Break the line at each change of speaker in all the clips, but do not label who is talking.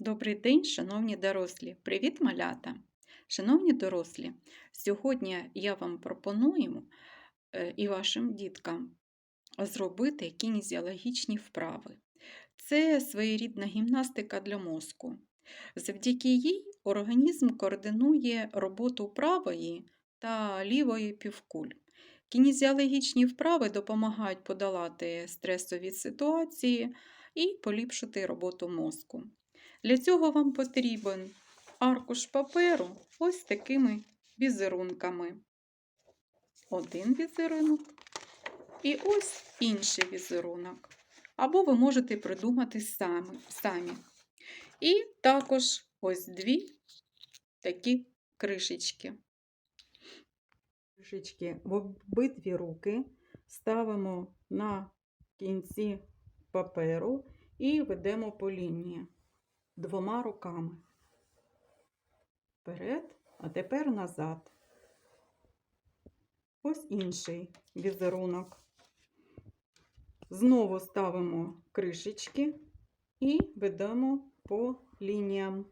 Добрий день, шановні дорослі! Привіт, малята! Шановні дорослі, сьогодні я вам пропоную е, і вашим діткам зробити кінезіологічні вправи. Це своєрідна гімнастика для мозку. Завдяки їй організм координує роботу правої та лівої півкуль. Кінезіологічні вправи допомагають подолати стресові ситуації і поліпшити роботу мозку. Для цього вам потрібен аркуш паперу ось такими візерунками. Один візерунок і ось інший візерунок. Або ви можете придумати самі. І також ось дві такі кришечки. Кришечки в обидві руки ставимо на кінці паперу і ведемо по лінії двома руками. Вперед, а тепер назад. Ось інший візерунок. Знову ставимо кришечки і ведемо по лініям.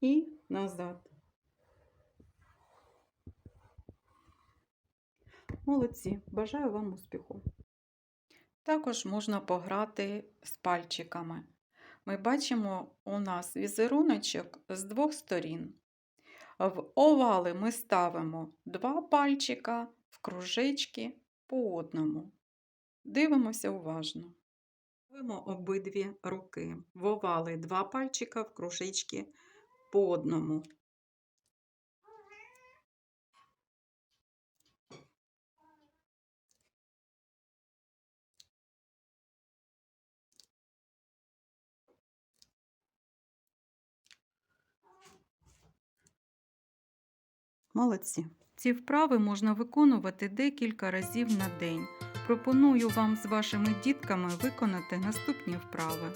І назад. Молодці, бажаю вам успіху! Також можна пограти з пальчиками. Ми бачимо у нас візеруночок з двох сторін. В овали ми ставимо два пальчика, в кружечки по одному. Дивимося уважно. Ставимо обидві руки. В овали два пальчика, в кружечки по одному. Молодці. Ці вправи можна виконувати декілька разів на день. Пропоную вам з вашими дітками виконати наступні вправи.